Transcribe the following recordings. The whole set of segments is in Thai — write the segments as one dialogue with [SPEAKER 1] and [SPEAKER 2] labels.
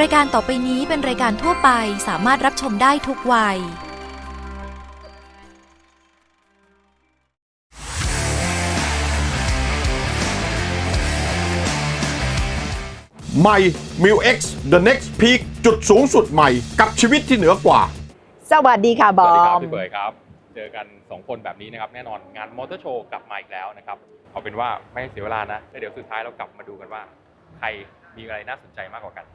[SPEAKER 1] รายการต่อไปนี้เป็นรายการทั่วไปสามารถรับชมได้ทุกวัย
[SPEAKER 2] ใหม่ m i l X The Next Peak จุดสูงสุดใหม่กับชีวิตที่เหนือกว่า
[SPEAKER 3] สวัสดีค่ะบ
[SPEAKER 4] ส
[SPEAKER 3] อ
[SPEAKER 4] วัสดีครับ
[SPEAKER 3] ม
[SPEAKER 4] พี่เบยครับ เจอกัน 2 คนแบบนี้นะครับแน่นอนงานมอเตอร์โชว์กลับมาอีกแล้วนะครับเอาเป็นว่าไม่ให้เสียเวลานะแล้วเดี๋ยวสุดท้ายเรากลับมาดูกันว่า ใครมีอะไรน่าสนใจมากกว่ากัน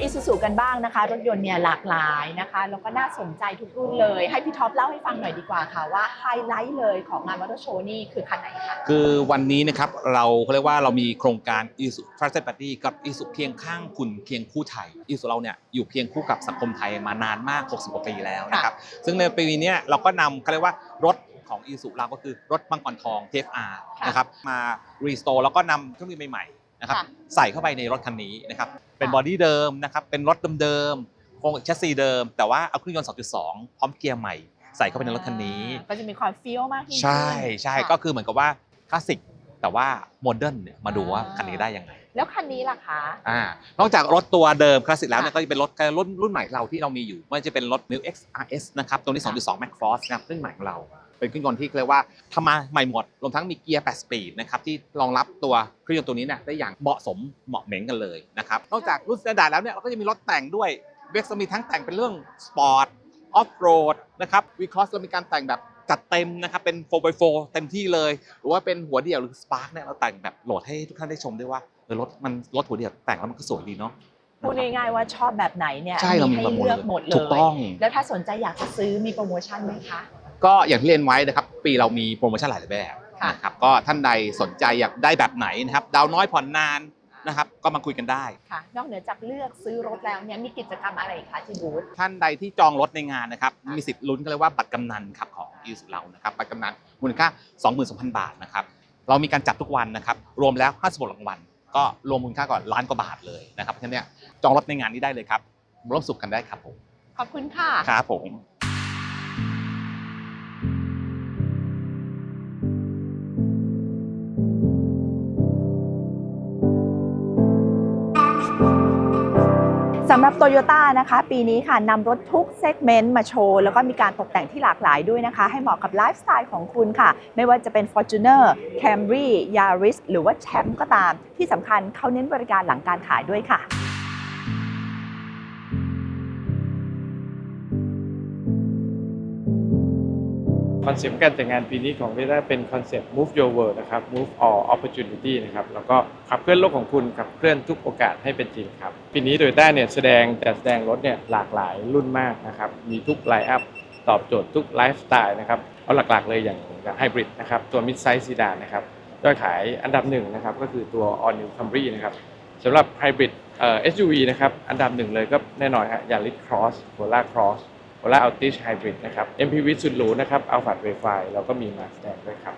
[SPEAKER 3] อง i s u z u กันบ้างนะคะ รถยนต์เนี่ยหลากหลายนะคะแล้วก็น่าสนใจทุกรุ่นเลย ให้พี่ท็อปเล่าให้ฟังหน่อยดีกว่าค่ะว่าไฮไลท์เลยของงานมอเตอร์โชว์นี่คือคันไหนคะ
[SPEAKER 5] คือวันนี้นะครับเราเขาเรียกว่าเรามีโครงการอีสุ Trusted Party กับอีสุเคียงข้างคุณเคียงคู่ไทยอีสุเราเนี่ยอยู่เคียงคู่กับสังคมไทยมานานมาก 60กว่าปีแล้วนะครับซึ่งในปีนี้เราก็นำเขาเรียกว่ารถของอีสุเราก็คือรถมังกรทอง TFR
[SPEAKER 3] ค่ะ
[SPEAKER 5] นะครับมารีสโตร์แล้วก็นำเครื่องมือใหม่ๆ นะครับ
[SPEAKER 3] ค่ะ
[SPEAKER 5] ใส่เข้าไปในรถคันนี้นะครับเป็นบอดี้เดิมนะครับเป็นรถเดิมๆโครงแชสซีเดิม แต่ว่าเอาเครื่องยนต์ 2.2 พร้อมเกียร์ใหม่ใส่เข้าไปในรถคันนี้
[SPEAKER 3] อ่าก็จะมีความฟีลมากยิ่งขึ้น
[SPEAKER 5] ใช่ใช่
[SPEAKER 3] ค่ะ
[SPEAKER 5] ก็คือเหมือนกับว่าคลาสสิกแต่ว่าโมเดิร์นเนี่ยมาดูว่าคันนี้ได้ยังไง
[SPEAKER 3] แล้วคันนี้ล่ะคะ
[SPEAKER 5] อ่านอกจากรถตัวเดิมคลาสสิกแล้วเนี่ย
[SPEAKER 3] ค่ะ
[SPEAKER 5] ก็จะเป็นรถรุ่นรุ่นใหม่เราที่เรามีอยู่ไม่ว่าจะเป็นรถ New X RS นะครับ ตัวนี้ 2.2 Max Force นะครับเครื่องใหม่ของเรา เป็นเครื่องยนต์ที่เรียกว่าทำมาใหม่หมดรวมทั้งมีเกียร์ 8 สปีดนะครับที่รองรับตัวเครื่องยนต์ตัวนี้เนี่ยได้อย่างเหมาะสมเหมาะเหม็งกันเลยนะครับนอกจากรุ่นสแตนดาร์ดแล้วเนี่ยเราก็จะมีรถแต่งด้วยเวกซ์มีทั้งแต่งเป็นเรื่องสปอร์ตออฟโรดนะครับวีคอสเรามีการแต่งแบบจัดเต็มนะครับเป็น 4x4 เต็มที่เลย หรือว่าเป็นหัวเดี่ยวหรือ Spark เนี่ยเราแต่งแบบโหลดให้ทุกท่านได้ชมด้วยว่าเออรถมันรถหัวเดี่ยวแต่งแล้วมันก็สวยดีเนาะ
[SPEAKER 3] พูดง่ายๆว่าชอบแบบไหนเนี่ย
[SPEAKER 5] ใช่เรามี
[SPEAKER 3] ให้
[SPEAKER 5] แบบหมด
[SPEAKER 3] เลือก
[SPEAKER 5] เลย
[SPEAKER 3] หมดเลย
[SPEAKER 5] ถูกต้อง
[SPEAKER 3] แล้วถ้าสนใจอยากจะซื้อมีโปรโมชั่นไหมคะ
[SPEAKER 5] ก็อย่างที่เรียนไว้นะครับ ปีเรามีโปรโมชั่นหลายแบบ
[SPEAKER 3] ค่ะ
[SPEAKER 5] นะครับก็ท่านใดสนใจอยากได้แบบไหนนะครับ ดาวน้อยผ่อนนานนะครับ ก็มาคุยกันได้
[SPEAKER 3] ค่ะนอกเหนือจากเลือกซื้อรถแล้วเนี่ยมีกิจกรรมอะไรอีกคะที่บูธ
[SPEAKER 5] ท่านใดที่จองรถในงานนะครับ มีสิทธิ์ลุ้นกันเลยว่าบัตรกำนันครับของอีสุเรานะครับบัตรกำนันมูลค่า22,000 บาทนะครับเรามีการจัดทุกวันนะครับ รวมแล้ว56รางวัลก็รวมมูลค่าก่อนล้านกว่าบาทเลยนะครับเพราะฉะนั้นเนี่ยจองรถในงานนี้ได้เลยครับร่วมสุขกันได้ครับผม
[SPEAKER 3] ขอบคุณค่ะ
[SPEAKER 5] ครับผมำ
[SPEAKER 3] หรับโตโยต้านะคะ ปีนี้ค่ะนำรถทุกเซกเมนต์มาโชว์ แล้วก็มีการตกแต่งที่หลากหลายด้วยนะคะ ให้เหมาะกับไลฟ์สไตล์ของคุณค่ะ ไม่ว่าจะเป็น Fortuner Camry Yaris หรือว่าแชมป์ก็ตาม ที่สำคัญเขาเน้นบริการหลังการขายด้วยค่ะ
[SPEAKER 6] คอนเซปต์การจัดงงานปีนี้ของเ o ต้าเป็นคอนเซปต์ Move Your World นะครับ Move All Opportunity นะครับ แล้วก็ขับเคลื่อนโลกของคุณขับเคลื่อนทุกโอกาสให้เป็นจริงครับ ปีนี้ Toyota เนี่ยแสดงแต่แสดงรถเนี่ยหลากหลายรุ่นมากนะครับ มีทุกไลน์อัพตอบโจทย์ทุกไลฟ์สไตล์นะครับ เอาหลักๆเลยอย่างไฮบริดนะครับ ตัว Mid Size Sedan นะครับยอดขายอันดับหนึ่งนะครับ ก็คือตัว All New Camry นะครับสำหรับไฮบริดเอ่อ SUV นะครับ อันดับหนึ่งเลยก็แน่นอนฮะ Yaris Cross Corolla Cross โอ ล่าอัลติชไฮบริดนะครับ MPV สุดหรูนะครับอัลฟาดเวฟไเราก็มีมาแสดงด้วยครับ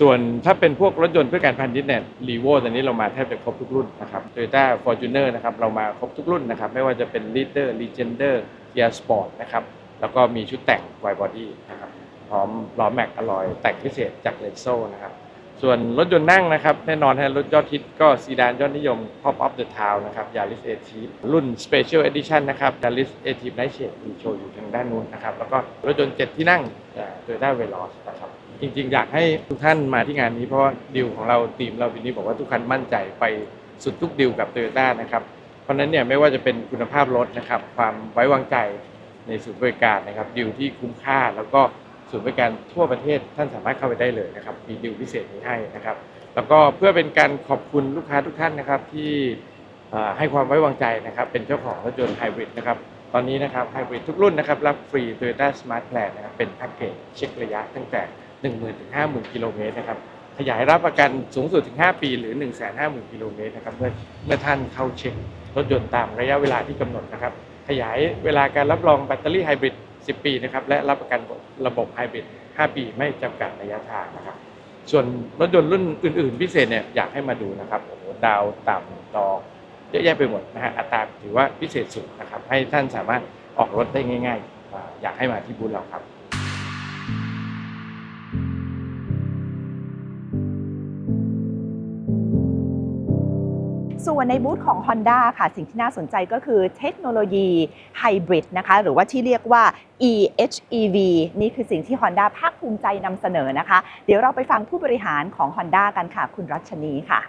[SPEAKER 6] ส่วนถ้าเป็นพวกรถยนต์เพื่อการพาณิชย์เนี่ยรีโวตอนนี้เรามาแทบจะครบทุกรุ่นนะครับ Toyota Fortuner นะครับเรามาครบทุกรุ่นนะครับ ไม่ว่าจะเป็น Leader Legender Kia Sport นะครับแล้วก็มีชุดแต่ง Wide Body นะครับพร้อมล้อแม็กอลอยแต่งพิเศษจากเลนโซนะครับ ส่วนรถยนต์นั่งนะครับ แน่นอนฮะรถยอดฮิตก็ซีดานยอดนิยม Pop of the Town นะครับ Yaris a t i รุ่น Special Edition นะครับ Yaris a t i Night Shade มีโชว์อยู่ทางด้านนู้นนะครับ แล้วก็รถยนต์7ที่นั่งโดยได้เวลอสนะครับ จริงๆ อยากให้ทุกท่านมาที่งานนี้เพราะดีลของเราทีมเราปีนี้บอกว่าทุกท่านมั่นใจไปสุดทุกดีลกับ Toyota นะครับ เพราะนั้นเนี่ยไม่ว่าจะเป็นคุณภาพรถนะครับความไว้วางใจในศูนย์บริการนะครับดีลที่คุ้มค่าแล้วก็ ศูนย์บริการทั่วประเทศท่านสามารถเข้าไปได้เลยนะครับมีดีลพิเศษนี้ให้นะครับ แล้วก็เพื่อเป็นการขอบคุณลูกค้าทุกท่านนะครับที่ให้ความไว้วางใจนะครับ เป็นเจ้าของรถยนต์ไฮบริดนะครับตอนนี้นะครับไฮบริดทุกรุ่นนะครับรับฟรี Toyota Smart Plan นะครับเป็นแพ็กเกจเช็คระยะตั้งแต่ 10,000ถึง50,000 กิโลเมตรนะครับขยายรับประกันสูงสุดถึง 5 ปีหรือ 150,000 กิโลเมตรนะครับเมื่อเมื่อท่านเข้าเช็ครถยนต์ตามระยะเวลาที่กำหนดนะครับขยายเวลาการรับรองแบตเตอรี่ไฮบริด 10 ปีนะครับและรับประกันระบบไฮบริด5 ปีไม่จำกัดระยะทางนะครับ ส่วนรถยนต์รุ่นอื่น ๆ พิเศษเนี่ยอยากให้มาดูนะครับโอ้โหดาวต่ำดอกเยอะแยะไปหมดนะฮะอัตราถือว่าพิเศษสุดนะครับให้ท่านสามารถออกรถได้ง่าย ๆอ่าอยากให้มาที่บูธเราครับ
[SPEAKER 3] ส่วนในบูธของ Honda ค่ะ สิ่งที่น่าสนใจก็คือเทคโนโลยีไฮบริดนะคะ หรือว่าที่เรียกว่า EHEV นี่คือสิ่งที่ Honda ภาคภูมิใจนำเสนอนะคะ เดี๋ยวเราไปฟังผู้บริหารของ Honda กันค่ะ คุณรัชนีค่ะ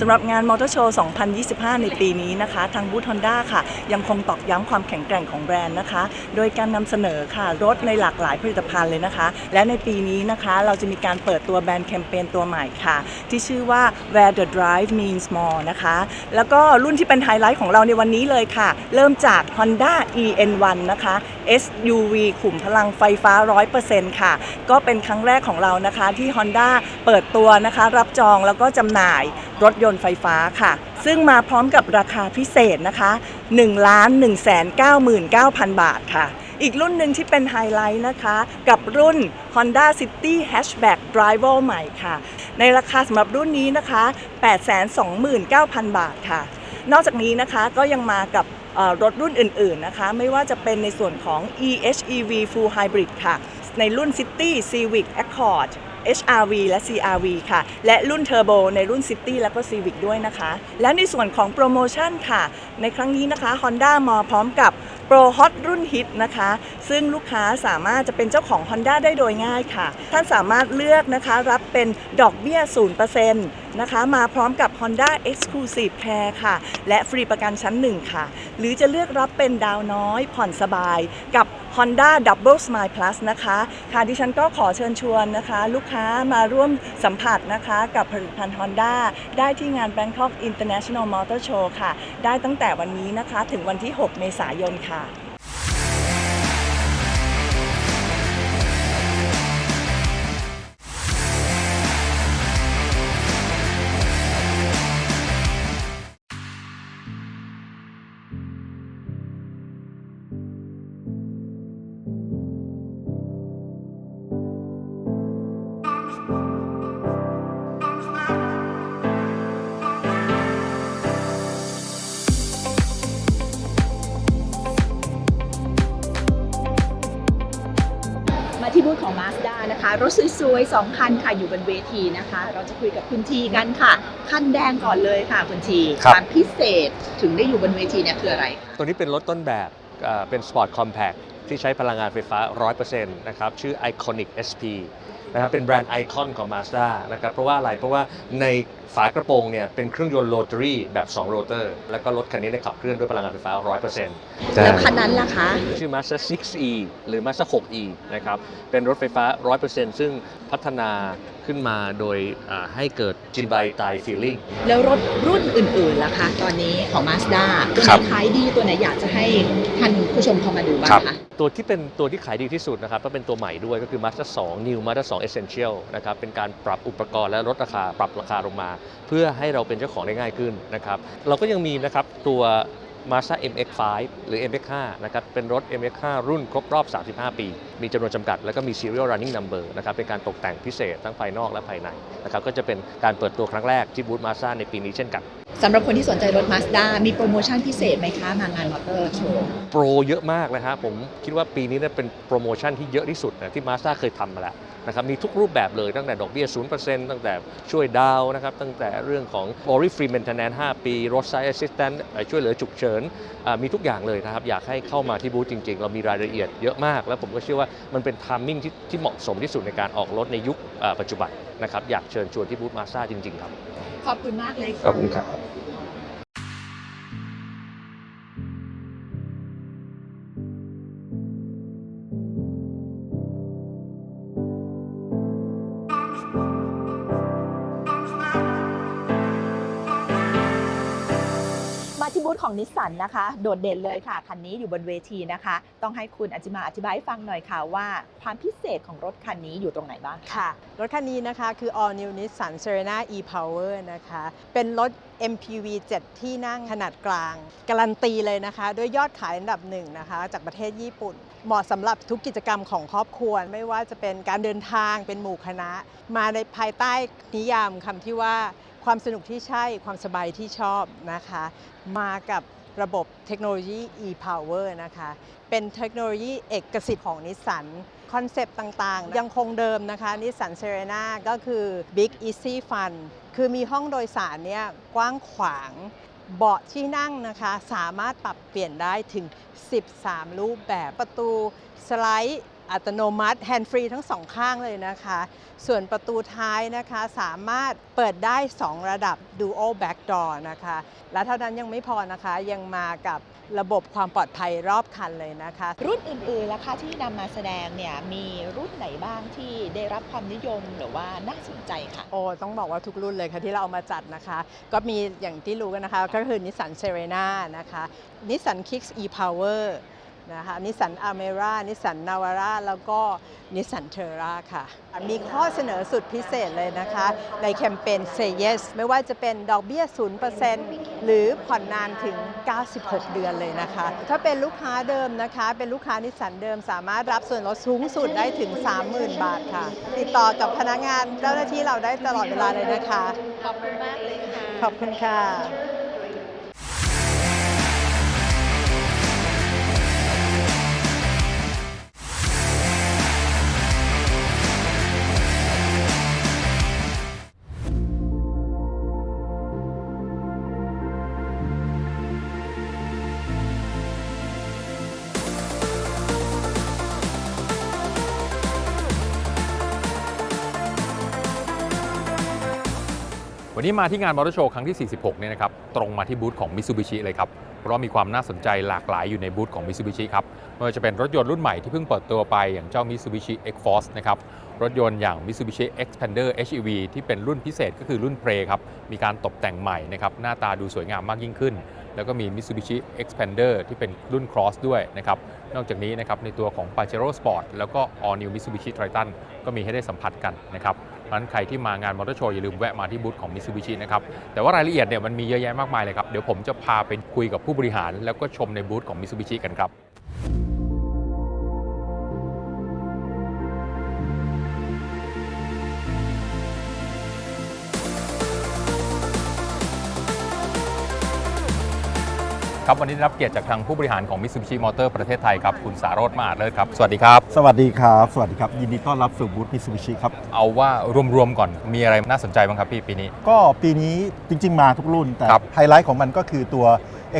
[SPEAKER 7] สำหรับงานมอเตอร์โชว์ 2025 ในปีนี้นะคะ ทางบูธฮอนด้าค่ะ ยังคงตอกย้ำความแข็งแกร่งของแบรนด์นะคะ โดยการนำเสนอค่ะ รถในหลากหลายผลิตภัณฑ์เลยนะคะ และในปีนี้นะคะเราจะมีการเปิดตัวแบรนด์แคมเปญตัวใหม่ค่ะ ที่ชื่อว่า Where the Drive Means More นะคะ แล้วก็รุ่นที่เป็นไฮไลท์ของเราในวันนี้เลยค่ะ เริ่มจาก Honda EN1 นะคะ SUV ขุมพลังไฟฟ้า 100%ค่ะ ก็เป็นครั้งแรกของเรานะคะที่ Honda เปิดตัวนะคะ รับจองแล้วก็จำหน่ายรถยยนต์ไฟฟ้าค่ะ ซึ่งมาพร้อมกับราคาพิเศษนะคะ1 1 9 9 0 0 0 บาทค่ะ อีกรุ่นหนึ่งที่เป็นไฮไลท์นะคะ กับรุ่น Honda City Hatchback Driver ใหม่ค่ะ ในราคาสำหรับรุ่นนี้นะคะ 829,000 บาทค่ะ นอกจากนี้นะคะก็ยังมากับรถรุ่นอื่นๆนะคะ ไม่ว่าจะเป็นในส่วนของ EHEV Full Hybrid ค่ะ ในรุ่น City Civic Accord HRV และ CRV ค่ะ และรุ่นเทอร์โบในรุ่น City และก็ Civic ด้วยนะคะ และในส่วนของโปรโมชั่นค่ะ ในครั้งนี้นะคะ Honda มาพร้อมกับ Pro Hot รุ่นฮิตนะคะ ซึ่งลูกค้าสามารถจะเป็นเจ้าของ Honda ได้โดยง่ายค่ะ ท่านสามารถเลือกนะคะ รับเป็นดอกเบี้ย 0% นะคะ มาพร้อมกับ Honda Exclusive Care ค่ะ และฟรีประกันชั้น 1 ค่ะ หรือจะเลือกรับเป็นดาวน้อยผ่อนสบายกับ Honda Double Smile Plus นะคะ ค่ะดิฉันก็ขอเชิญชวนนะคะ ลูกค้ามาร่วมสัมผัสนะคะกับผลิตภัณฑ์ Honda ได้ที่งาน Bangkok International Motor Show ค่ะ ได้ตั้งแต่วันนี้นะคะถึงวันที่ 6 เมษายนค่ะ
[SPEAKER 3] 2 คันค่ะอยู่บนเวทีนะคะ เราจะคุยกับคุณทีกันค่ะ คันแดงก่อนเลยค่ะคุณที
[SPEAKER 8] ครับ
[SPEAKER 3] ความพิเศษถึงได้อยู่บนเวทีเนี่ยคืออะไรคะ
[SPEAKER 8] ตัวนี้เป็นรถต้นแบบเอ่อเป็น Sport Compact ที่ใช้พลังงานไฟฟ้า 100%นะครับ ชื่อ Iconic SP นะครับเป็นแบรนด์ไอคอนของ Mazda นะครับเพราะว่าอะไรเพราะว่าในฝากระโปรงเนี่ยเป็นเครื่องยนต์โรตารี่แบบ2โรเตอร์ แล้วก็รถคันนี้เนี่ยขับเคลื่อนด้วยพลังงานไฟฟ้า 100%
[SPEAKER 3] แล้วคันนั้นล่ะคะ
[SPEAKER 8] ชื่อ Mazda 6e หรือ Mazda 6e นะครับเป็นรถไฟฟ้า 100%ซึ่งพัฒนา ขึ้นมาโดยอ่าให้เกิดจินไบไตฟีลลิ่ง
[SPEAKER 3] แล้วรถรุ่นอื่นๆล่ะคะ ตอนนี้ของ Mazda ตัว
[SPEAKER 8] ครั
[SPEAKER 3] ไห
[SPEAKER 8] บ
[SPEAKER 3] นขายดีตัวไหนอยากจะให้ท่านผู้ชมเข้ามาดูบ้างคะ
[SPEAKER 8] ตัวที่เป็นตัวที่ขายดีที่สุดนะครับก็เป็นตัวใหม่ด้วยก็คือ Mazda 2 New Mazda 2 Essential นะครับเป็นการปรับอุปกรณ์และลดราคาปรับราคาลงมา เพื่อให้เราเป็นเจ้าของได้ง่ายขึ้นนะครับเราก็ยังมีนะครับตัว Mazda MX-5 หรือ MX-5 นะครับ เป็นรถ MX-5 รุ่นครบรอบ 35 ปี มีจำนวนจำกัด แล้วก็มี Serial Running Number นะครับ เป็นการตกแต่งพิเศษทั้งภายนอกและภายในนะครับ ก็จะเป็นการเปิดตัวครั้งแรกที่บูธมาซ่าในปีนี้เช่นกัน
[SPEAKER 3] สำหรับคนที่สนใจรถ Mazda มีโปรโมชั่นพิเศษไหมคะ มางานมอเตอร์โชว์
[SPEAKER 8] โปรเยอะมากนะฮะผมคิดว่าปีนี้เนี่ยเป็นโปรโมชั่นที่เยอะที่สุดนะที่ Mazda เคยทำมาแล้วนะครับมีทุกรูปแบบเลยตั้งแต่ดอกเบี้ย 0%ตั้งแต่ช่วยดาวน์นะครับตั้งแต่เรื่องของ Worry Free Maintenance 5 ปี Roadside Assistance เอ่อช่วยเหลือฉุกเฉินอ่ามีทุกอย่างเลยนะครับ อยากให้เข้ามาที่บูธจริง ๆ เรามีรายละเอียดเยอะมาก แล้วผมก็เชื่อว่ามันเป็นทามมิ่งที่ที่เหมาะสมที่สุดในการออกรถในยุคอ่าปัจจุบันนะครับอยากเชิญชวนที่บูธ Mazda จริง ๆ ครับ
[SPEAKER 3] ขอบคุณมากเลย
[SPEAKER 8] ขอบคุณครับ
[SPEAKER 3] ธของนิสสันนะคะ โดดเด่นเลยค่ะ คันนี้อยู่บนเวทีนะคะ ต้องให้คุณอจิมาอธิบายให้ฟังหน่อยค่ะว่า ความพิเศษของรถคันนี้อยู่ตรงไหนบ้าง
[SPEAKER 9] ค่ะ รถคันนี้นะคะคือ All New Nissan Serena e-Power นะคะ เป็นรถ MPV 7 ที่นั่งขนาดกลาง การันตีเลยนะคะ ด้วยยอดขายอันดับหนึ่งนะคะ จากประเทศญี่ปุ่น เหมาะสำหรับทุกกิจกรรมของครอบครัว ไม่ว่าจะเป็นการเดินทางเป็นหมู่คณะ มาในภายใต้นิยามคำที่ว่า ความสนุกที่ใช่ความสบายที่ชอบนะคะ มากับระบบเทคโนโลยี e-Power นะคะ เป็นเทคโนโลยีเอกสิทธิ์ของนิสสันคอนเซปต์ต่างๆ ยังคงเดิมนะคะนิสสันเซเรนาก็คือ Big Easy Fun คือมีห้องโดยสารเนี่ยกว้างขวางเบาะที่นั่งนะคะสามารถปรับเปลี่ยนได้ถึง 13 รูปแบบประตูสไลด์ อัตโนมัติแฮนด์ฟรีทั้งสองข้างเลยนะคะ ส่วนประตูท้ายนะคะสามารถเปิดได้ 2 ระดับ Dual Back Door นะคะ และเท่านั้นยังไม่พอนะคะยังมากับระบบความปลอดภัยรอบคันเลยนะคะ
[SPEAKER 3] รุ่นอื่นๆล่ะคะที่นำมาแสดงเนี่ยมีรุ่นไหนบ้างที่ได้รับความนิยมหรือว่าน่าสนใจค่ะ
[SPEAKER 9] โอ้ต้องบอกว่าทุกรุ่นเลยค่ะที่เราเอามาจัดนะคะ ก็มีอย่างที่รู้กันนะคะ ก็คือนิสสันเซเรนานะคะนิสสันคิกส์ e-power นะคะนิสสันอเมร่านิสสันนาวาร่าแล้วก็นิสสันเทอร่าค่ะ มีข้อเสนอสุดพิเศษเลยนะคะ ในแคมเปญ Say Yes ไม่ว่าจะเป็นดอกเบี้ย 0%หรือผ่อนนานถึง 96 เดือนเลยนะคะ ถ้าเป็นลูกค้าเดิมนะคะ เป็นลูกค้านิสสันเดิมสามารถรับส่วนลดสูงสุดได้ถึง 30,000 บาทค่ะ ติดต่อกับพนักงานเจ้าหน้าที่เราได้ตลอดเวลาเลยนะคะ
[SPEAKER 3] ขอบคุณมากเลยค่ะ
[SPEAKER 9] ขอบคุณค่ะ
[SPEAKER 4] วันนี้มาที่งานมอเตอร์โชว์ครั้งที่ 46 เนี่ยนะครับ ตรงมาที่บูธของ Mitsubishi เลยครับ เพราะมีความน่าสนใจหลากหลายอยู่ในบูธของ Mitsubishi ครับไม่ว่าจะเป็นรถยนต์รุ่นใหม่ที่เพิ่งเปิดตัวไปอย่างเจ้า Mitsubishi X-Force นะครับ รถยนต์อย่าง Mitsubishi Xpander HEV ที่เป็นรุ่นพิเศษก็คือรุ่น Pre ครับ มีการตกแต่งใหม่นะครับ หน้าตาดูสวยงามมากยิ่งขึ้น แล้วก็มี Mitsubishi Xpander ที่เป็นรุ่น Cross ด้วยนะครับ นอกจากนี้นะครับในตัวของ Pajero Sport แล้วก็ All New Mitsubishi Triton ก็มีให้ได้สัมผัสกันนะครับ เพราะฉะนั้นใครที่มางานมอเตอร์โชว์อย่าลืมแวะมาที่บูธของ Mitsubishi นะครับ แต่ว่ารายละเอียดเนี่ยมันมีเยอะแยะมากมายเลยครับ เดี๋ยวผมจะพาไปคุยกับผู้บริหาร แล้วก็ชมในบูธของ Mitsubishi กันครับ ครับวันนี้ได้รับเกียรติจากทางผู้บริหารของ Mitsubishi Motor ประเทศไทยครับคุณสารโรจน์มาอาจเลิศครับ สวัสดีครับ
[SPEAKER 10] สวัสดีครับ สวัสดีครับ ยินดีต้อนรับสู่บูธมิ s ูบิชิครับ
[SPEAKER 4] เอาว่ารวม ๆ ก่อนมีอะไรน่าสนใจบ้างครับพี่ปีนี้
[SPEAKER 10] ก็ปีนี้จริง ๆ มาทุกรุ่น แต่
[SPEAKER 4] ครับ
[SPEAKER 10] ไฮไลท์ของมันก็คือตัว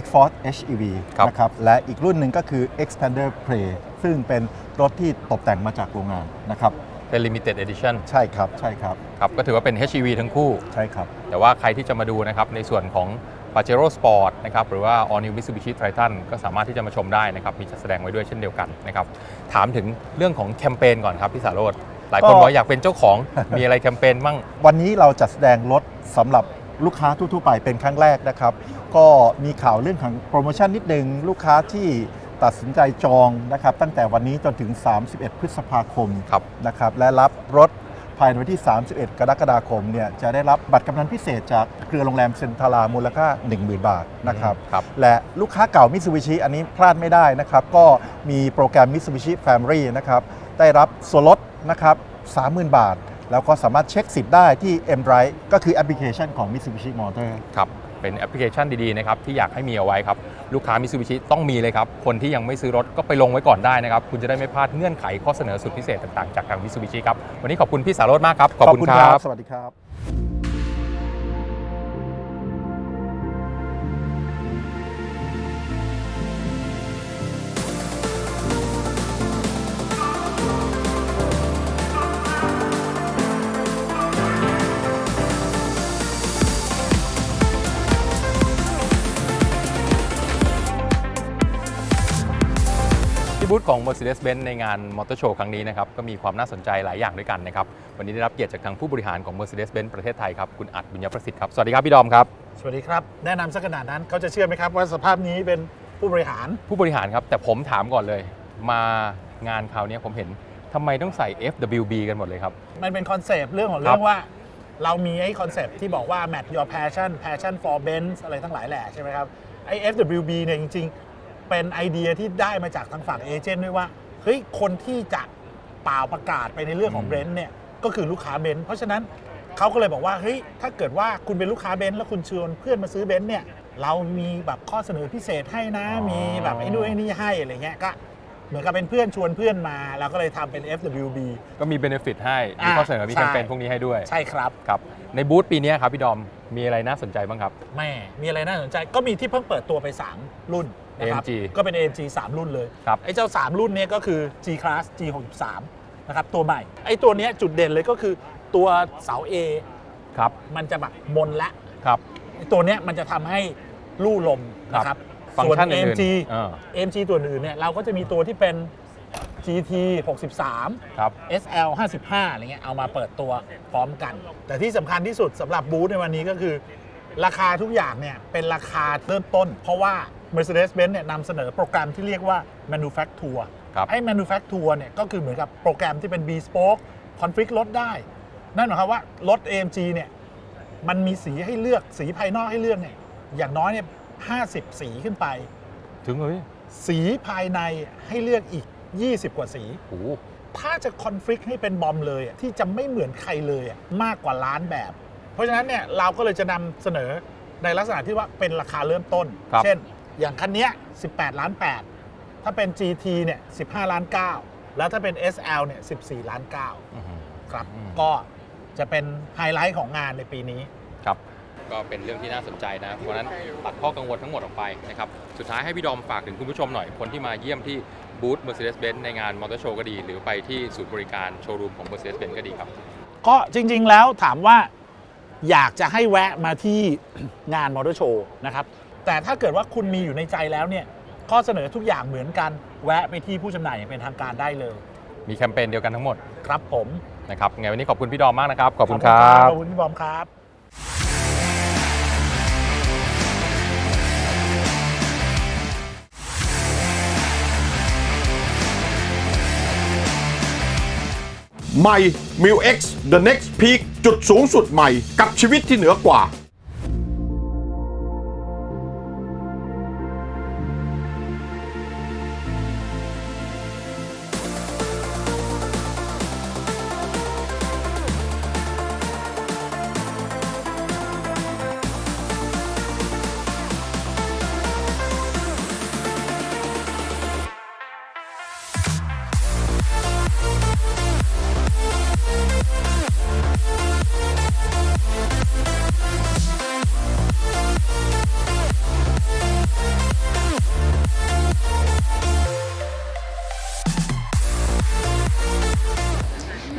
[SPEAKER 10] X-Force HEV
[SPEAKER 4] ครับ
[SPEAKER 10] นะครับ และอีกรุ่นหนึ่งก็คือ Xpander Play ซึ่งเป็นรถที่ตกแต่งมาจากโรงงานนะครับ
[SPEAKER 4] เป็น Limited Edition
[SPEAKER 10] ใช่ครับ ใช่ครับ
[SPEAKER 4] ครับก็ถือว่าเป็น HEV ทั้งคู่
[SPEAKER 10] ใช่ครับ
[SPEAKER 4] แต่ว่าใครที่จะมาดูนะครับในส่วนของ Pajero Sport นะครับหรือว่า All New Mitsubishi Triton ก็สามารถที่จะมาชมได้นะครับมีจัดแสดงไว้ด้วยเช่นเดียวกันนะครับถามถึงเรื่องของแคมเปญก่อนครับพี่สารโรจน์หลายคน
[SPEAKER 10] ก็
[SPEAKER 4] บอกว่าอยากเป็นเจ้าของมีอะไรแคมเปญบ้าง
[SPEAKER 10] วันนี้เราจัดแสดงรถสำหรับลูกค้าทั่วๆไปเป็นครั้งแรกนะครับ ก็มีข่าวเรื่องของโปรโมชั่นนิดนึงลูกค้าที่ตัดสินใจจองนะครับ ตั้งแต่วันนี้จนถึง 31 พฤษภาคม
[SPEAKER 4] ครับ
[SPEAKER 10] นะครับและรับรถ ภายในวันที่ 31 กรกฎาคมเนี่ยจะได้รับบัตรกำนันพิเศษจากเครือโรงแรมเซนทารามูลค่า 10,000 บาทนะครับ
[SPEAKER 4] ครับ
[SPEAKER 10] และลูกค้าเก่ามิ t ซูบิชิอันนี้พลาดไม่ได้นะครับ ก็มีโปรแกรม Mitsubishi Family นะครับ ได้รับส่วนลดนะครับ 30,000 บาท แล้วก็สามารถเช็คสิทธิ์ได้ที่ M Drive ก็คือแอปพลิเคชันของ Mitsubishi Motor
[SPEAKER 4] ครับ เป็นแอปพลิเคชันดีๆนะครับที่อยากให้มีเอาไว้ครับลูกค้ามิซูบิชิต้องมีเลยครับ คนที่ยังไม่ซื้อรถก็ไปลงไว้ก่อนได้นะครับ คุณจะได้ไม่พลาดเงื่อนไขข้อเสนอสุดพิเศษต่างๆจากทางมิซูบิชิครับวันนี้ขอบคุณพี่สารโรจน์มากครับขอบคุณครับ
[SPEAKER 10] สวัสดีครับ
[SPEAKER 4] บูธของ Mercedes-Benz ในงานมอเตอร์โชว์ครั้งนี้นะครับก็มีความน่าสนใจหลายอย่างด้วยกันนะครับวันนี้ได้รับเกียรติจากทางผู้บริหารของ Mercedes-Benz ประเทศไทยครับคุณอัดบุญยประสิทธิ์ครับสวัสดีครับพี่ดอมครับ
[SPEAKER 11] สวัสดีครับ แนะนำสักขนาดนั้นเขาจะเชื่อไหมครับว่าสภาพนี้เป็นผู้บริหาร
[SPEAKER 4] ผู้บริหารครับแต่ผมถามก่อนเลย มางานคราวนี้ผมเห็นทำไมต้องใส่ FWB กันหมดเลยครับ
[SPEAKER 11] มันเป็นคอนเซปต์เรื่องของเรื่องว่า เรามีไอ้คอนเซปต์ที่บอกว่า match your passion passion for Benz อะไรทั้งหลายแหละใช่ไหมครับไอ้ FWB เนี่ยจริงๆ เป็นไอเดียที่ได้มาจากทางฝั่งเอเจนต์ด้วยว่าเฮ้ยคนที่จะเป่าประกาศไปในเรื่องของ
[SPEAKER 4] อืม
[SPEAKER 11] เบนซ์เนี่ยก็คือลูกค้าเบนซ์เพราะฉะนั้นเขาก็เลยบอกว่าเฮ้ยถ้าเกิดว่าคุณเป็นลูกค้าเบนซ์แล้วคุณชวนเพื่อนมาซื้อเบนซ์เนี่ยเรามีแบบข้อเสนอพิเศษให้นะ มีแบบไอ้นู่นไอ้นี่ให้อะไรเงี้ยก็เหมือนกับเป็นเพื่อนชวนเพื่อนมาเราก็เลยทำเป็น FWB
[SPEAKER 4] ก็มีเบนฟิตให้ มี
[SPEAKER 11] อ่า
[SPEAKER 4] ข้อเสนอ มี
[SPEAKER 11] ใช่
[SPEAKER 4] แคมเปญพวกนี้ให้ด้วย
[SPEAKER 11] ใช่ครับ
[SPEAKER 4] ครับ ในบูธปีนี้ครับพี่ดอม มีอะไรน่าสนใจบ้างครับ
[SPEAKER 11] แม่ มีอะไรน่าสนใจ ก็มีที่เพิ่งเปิดตัวไป 3 รุ่น นะครับ
[SPEAKER 4] AMG
[SPEAKER 11] ก็เป็น AMG 3 รุ่นเลย
[SPEAKER 4] ครับ
[SPEAKER 11] ไอ้เจ้า 3 รุ่นเนี้ก็คือ G Class G63 นะครับตัวใหม่ ไอ้ตัวเนี้ยจุดเด่นเลยก็คือตัวเสา A
[SPEAKER 4] ครับ
[SPEAKER 11] มันจะแบบมนละ
[SPEAKER 4] ครับ
[SPEAKER 11] ไอ้ตัวเนี้ยมันจะทำให้ลู่ลมนะครับ
[SPEAKER 4] ฟังก์
[SPEAKER 11] ส่วน
[SPEAKER 4] ชันอื่น
[SPEAKER 11] AMG
[SPEAKER 4] ๆเออ
[SPEAKER 11] AMG ตัวอื่นเนี่ยเราก็จะมีตัวที่เป็น GT 63
[SPEAKER 4] ครับ
[SPEAKER 11] SL 55อะไรเงี้ยเอามาเปิดตัวพร้อมกัน แต่ที่สำคัญที่สุดสำหรับบูธในวันนี้ก็คือ ราคาทุกอย่างเนี่ยเป็นราคาเริ่มต้น เพราะว่า Mercedes-Benz เนี่ยนำเสนอโปรแกรมที่เรียกว่า Manufacture
[SPEAKER 4] ครับ
[SPEAKER 11] ไอ้ Manufacture เนี่ยก็คือเหมือนกับโปรแกรมที่เป็น bespoke config รถได้ นั่นหมายความว่ารถ AMG เนี่ยมันมีสีให้เลือกสีภายนอกให้เลือกเนี่ยอย่างน้อยเนี่ย50สีขึ้นไป
[SPEAKER 4] ถึงเลย
[SPEAKER 11] สีภายในให้เลือกอีก 20 กว่าสี
[SPEAKER 4] โอ้โห
[SPEAKER 11] ถ้าจะคอนฟ lict ให้เป็นบอมเลยอะที่จะไม่เหมือนใครเลยอะมากกว่าล้านแบบ เพราะฉะนั้นเนี่ยเราก็เลยจะนำเสนอในลักษณะที่ว่าเป็นราคาเริ่มต้น
[SPEAKER 4] ครับ
[SPEAKER 11] เช่น อย่างคันเนี้ย18 ล้าน 8 ถ้าเป็น GT เนี่ย15 ล้าน 9 แล้วถ้าเป็น SL เนี่ย14 ล้าน
[SPEAKER 4] อื้อหือ
[SPEAKER 11] 9ครับ
[SPEAKER 4] อืม
[SPEAKER 11] ก็จะเป็นไฮไลท์ของงานในปีนี้
[SPEAKER 4] ครับ ก็เป็นเรื่องที่น่าสนใจนะ เพราะฉะนั้นตัดข้อกังวลทั้งหมดออกไปนะครับ สุดท้ายให้พี่ดอมฝากถึงคุณผู้ชมหน่อย คนที่มาเยี่ยมที่บูธ Mercedes-Benz ในงานมอเตอร์โชว์ก็ดี หรือไปที่ศูนย์บริการโชว์รูมของ Mercedes-Benz ก็ดีครับ
[SPEAKER 11] ก็จริง ๆ แล้วถามว่าอยากจะให้แวะมาที่งานมอเตอร์โชว์นะครับ แต่ถ้าเกิดว่าคุณมีอยู่ในใจแล้วเนี่ยข้อเสนอทุกอย่างเหมือนกันแวะไปที่ผู้จำหน่ายอย่างเป็นทางการได้เลย
[SPEAKER 4] มีแคมเปญเดียวกันทั้งหมด
[SPEAKER 11] ครับผม
[SPEAKER 4] นะครับไงวันนี้ขอบคุณพี่ดอมมากนะครับ ขอบคุณครับ
[SPEAKER 11] ขอบคุณพี่บอมครับ
[SPEAKER 2] ใหม่ m i l X The Next Peak จุดสูงสุดใหม่กับชีวิตที่เหนือกว่า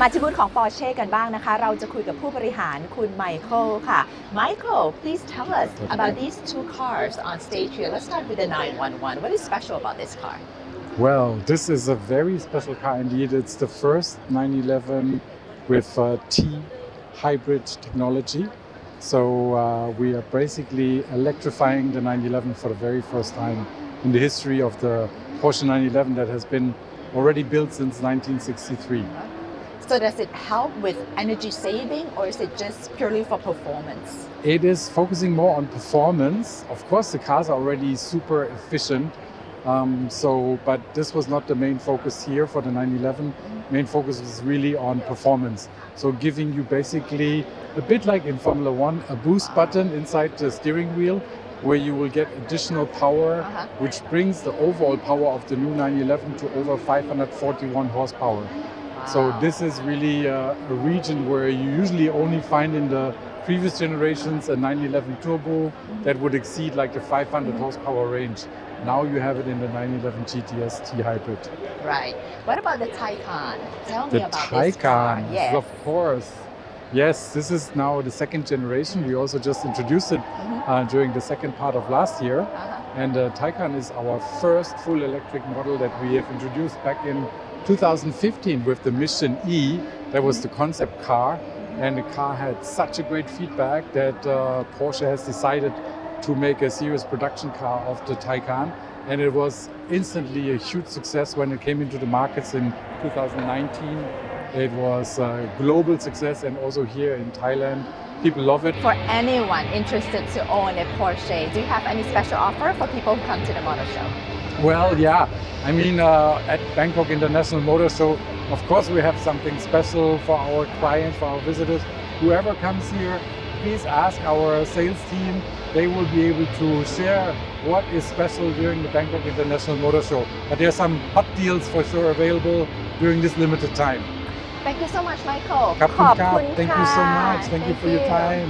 [SPEAKER 3] มาที่บูธของ Porsche กันบ้างนะคะ เราจะคุยกับผู้บริหารคุณไมเคิลค่ะ Michael please tell us about these two cars on stage here let's start with the 911 what is special about this car
[SPEAKER 12] Well, this is a very special car indeed. It's the first 911 with uh, T hybrid technology. So uh, we are basically electrifying the 911 for the very first time in the history of the Porsche 911 that has been already built since 1963.
[SPEAKER 3] so does it help with energy saving or is it just purely for performance
[SPEAKER 12] It is focusing more on performance. Of course, the cars are already super efficient. Um, so, but this was not the main focus here for the 911. Main focus was really on performance. So, giving you basically a bit like in Formula One, a boost button inside the steering wheel, where you will get additional power,
[SPEAKER 3] Uh-huh.
[SPEAKER 12] which brings the overall power of the new 911 to over 541 horsepower. So this is really uh, a region where you usually only find in the previous generations a 911 turbo that would exceed like the 500 horsepower range. Now you have it in the 911 GTS T hybrid.
[SPEAKER 3] right what about the Taycan tell me
[SPEAKER 12] The
[SPEAKER 3] about this car
[SPEAKER 12] Taycan,
[SPEAKER 3] yes
[SPEAKER 12] of course. Yes, this is now the second generation. We also just introduced it
[SPEAKER 3] Mhm.
[SPEAKER 12] uh, during the second part of last year.
[SPEAKER 3] Uh-huh.
[SPEAKER 12] And the Taycan is our first full electric model that we have introduced back in 2015 with the Mission E. That was the concept car. And the car had such a great feedback that uh, Porsche has decided to make a serious production car of the Taycan. And it was instantly a huge success when it came into the markets in 2019. It was a global success and also here in Thailand. People love it.
[SPEAKER 3] For anyone interested to own a Porsche, do you have any special offer for people who come to the motor show?
[SPEAKER 12] Well, yeah. I mean, uh, at Bangkok International Motor Show, of course, we have something special for our clients, for our visitors. Whoever comes here, please ask our sales team. They will be able to share what is special during the Bangkok International Motor Show. But there are some hot deals for sure available during this limited time.
[SPEAKER 3] Thank you so much Michael
[SPEAKER 12] ครับ
[SPEAKER 3] ขอบ
[SPEAKER 12] รั
[SPEAKER 3] คุณ
[SPEAKER 12] Thank
[SPEAKER 3] ค่ะ
[SPEAKER 12] you so much. Thank you for your time.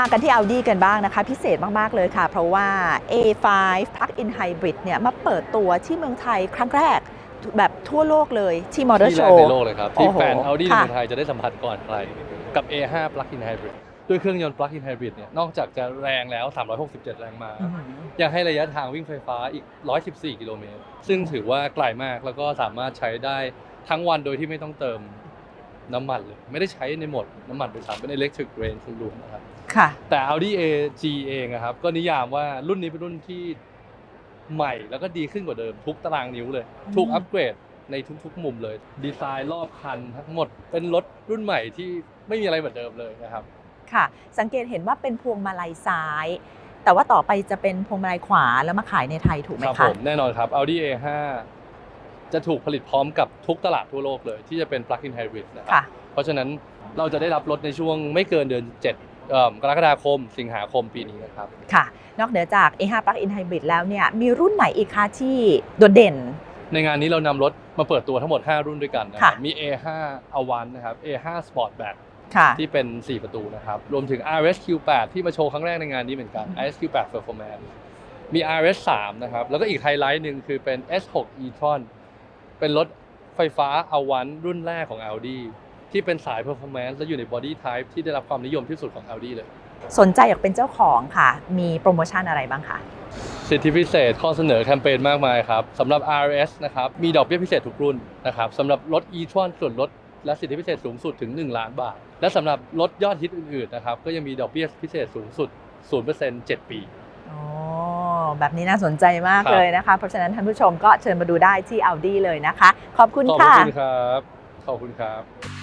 [SPEAKER 3] มากันที่ Audi กันบ้างนะคะ พิเศษมาก ๆ เลยค่ะ เพราะว่า A5 Plug-in Hybrid เนี่ยมาเปิดตัวที่เมืองไทยครั้งแรกแบบทั่วโลกเลยที่มอเตอร์
[SPEAKER 13] ที่
[SPEAKER 3] โช
[SPEAKER 13] แรก
[SPEAKER 3] ว์
[SPEAKER 13] ในโลกเลยครับ ที่
[SPEAKER 3] โอ้โห
[SPEAKER 13] แฟน Audi ใน
[SPEAKER 3] ค่ะ
[SPEAKER 13] เมืองไทยจะได้สัมผัสก่อนใครกับ A5 Plug-in Hybrid ด้วยเครื่องยนต์ Plug-in Hybrid เนี่ยนอกจากจะแรงแล้ว 367 แรงม้า
[SPEAKER 3] อื้อหือ
[SPEAKER 13] ยังให้ระยะทางวิ่งไฟฟ้าอีก 114 กิโลเมตร ซึ่งถือว่าไกลมากแล้วก็สามารถใช้ได้ทั้งวันโดยที่ไม่ต้องเติมน้ำมันเลย ไม่ได้ใช้ในโหมดน้ำมันเป็นสามเป็น electric range รวมนะครับ
[SPEAKER 3] ค่ะ
[SPEAKER 13] แต่ Audi AG เองอะครับ ก็นิยามว่ารุ่นนี้เป็นรุ่นที่ใหม่แล้วก็ดีขึ้นกว่าเดิมทุกตารางนิ้วเลย ถูกอัปเกรดในทุกๆ มุมเลย ดีไซน์รอบคันทั้งหมดเป็นรถรุ่นใหม่ที่ไม่มีอะไรเหมือนเดิมเลยนะครับ
[SPEAKER 3] ค่ะ สังเกตเห็นว่าเป็นพวงมาลัยซ้าย แต่ว่าต่อไปจะเป็นพวงมาลัยขวาแล้วมาขายในไทยถูกไหม
[SPEAKER 13] ครับ
[SPEAKER 3] คะ
[SPEAKER 13] ผมแน่นอนครับ Audi A5 จะถูกผลิตพร้อมกับทุกตลาดทั่วโลกเลย ที่จะเป็น plug-in hybrid นะครั
[SPEAKER 3] ค่ะ
[SPEAKER 13] เพราะฉะนั้นเราจะได้รับรถในช่วงไม่เกินเดือน7เอ่อ กรกฎาคม สิงหาคมปีนี้นะครับ
[SPEAKER 3] ค่ะ นอกเหนือจาก A5 Plug-in Hybrid แล้วเนี่ยมีรุ่นไหนอีกคะที่โดดเด่น
[SPEAKER 13] ในงานนี้เรานำรถมาเปิดตัวทั้งหมด 5 รุ่นด้วยกันนะครับ
[SPEAKER 3] ค่ะ
[SPEAKER 13] มี A5 a w a n นะครับ A5 Sportback
[SPEAKER 3] ค่ะ
[SPEAKER 13] ที่เป็น 4 ประตูนะครับ รวมถึง RS Q8 ที่มาโชว์ครั้งแรกในงานนี้เหมือนกัน RS Q8 Performance มี RS 3 นะครับ แล้วก็อีกไฮไลท์หนึ่งคือเป็น S6 e-tron เป็นรถไฟฟ้า A1 รุ่นแรกของ Audi ที่เป็นสาย Performance และอยู่ใน Body Type ที่ได้รับความนิยมที่สุดของ Audi เลย
[SPEAKER 3] สนใจอยากเป็นเจ้าของค่ะ มีโปรโมชั่นอะไรบ้างคะ
[SPEAKER 13] สิทธิพิเศษข้อเสนอแคมเปญมากมายครับสำหรับ RS นะครับมีดอกเบี้ยพิเศษทุกรุ่นนะครับสำหรับรถ e-tron ส่วนลดและสิทธิพิเศษสูงสุดถึง 1 ล้านบาท และสำหรับรถยอดฮิตอื่นๆนะครับก็ยังมีดอกเบี้ยพิเศษสูงสุด 0% 7 ปี
[SPEAKER 3] อ๋อ แบบนี้น่าสนใจมาก
[SPEAKER 13] ครับ
[SPEAKER 3] เลยนะคะ เพราะฉะนั้นท่านผู้ชมก็เชิญมาดูได้ที่ Audi เลยนะคะ ขอบคุณ
[SPEAKER 13] ขอบ
[SPEAKER 3] ค่ะ
[SPEAKER 13] คุณครับ ขอบคุณครับ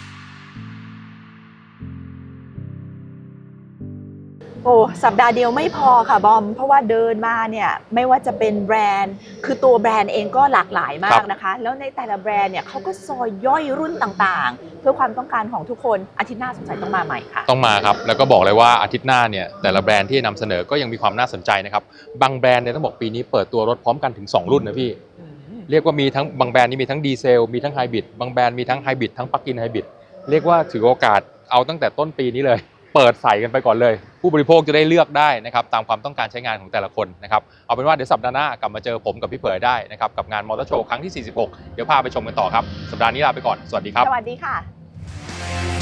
[SPEAKER 3] โอ้สัปดาห์เดียวไม่พอค่ะบอม เพราะว่าเดินมาเนี่ยไม่ว่าจะเป็นแบรนด์ คือตัวแบรนด์เองก็หลากหลายมา
[SPEAKER 4] ครั
[SPEAKER 3] ก
[SPEAKER 4] บ
[SPEAKER 3] นะคะ แล้วในแต่ละแบรนด์เนี่ยเขาก็ซอยย่อยรุ่นต่างๆ เพื่อความต้องการของทุกคนอาทิตย์หน้าสงสัยต้องมาใหม่ค่ะ
[SPEAKER 4] ต้องมาครับ แล้วก็บอกเลยว่าอาทิตย์หน้าเนี่ยแต่ละแบรนด์ที่นำเสนอก็ยังมีความน่าสนใจนะครับ บางแบรนด์เนี่ยต้องบอกปีนี้เปิดตัวรถพร้อมกันถึง 2 รุ่นนะพี่ เรียกว่ามีทั้งบางแบรนด์นี่มีทั้งดีเซล มีทั้งไฮบริด บางแบรนด์มีทั้งไฮบริดทั้งปลั๊กอินไฮบริด เรียกว่าถือโอกาสเอาตั้งแต่ต้นปีนี้เลย เปิดใส่กันไปก่อนเลย ผู้บริโภคจะได้เลือกได้นะครับตามความต้องการใช้งานของแต่ละคนนะครับเอาเป็นว่าเดี๋ยวสัปดาห์หน้ากลับมาเจอผมกับพี่เผยได้นะครับกับงานมอเตอร์โชว์ครั้งที่ 46 เดี๋ยวพาไปชมกันต่อครับสัปดาห์นี้ลาไปก่อนสวัสดีครับ
[SPEAKER 3] สวัสดีค่ะ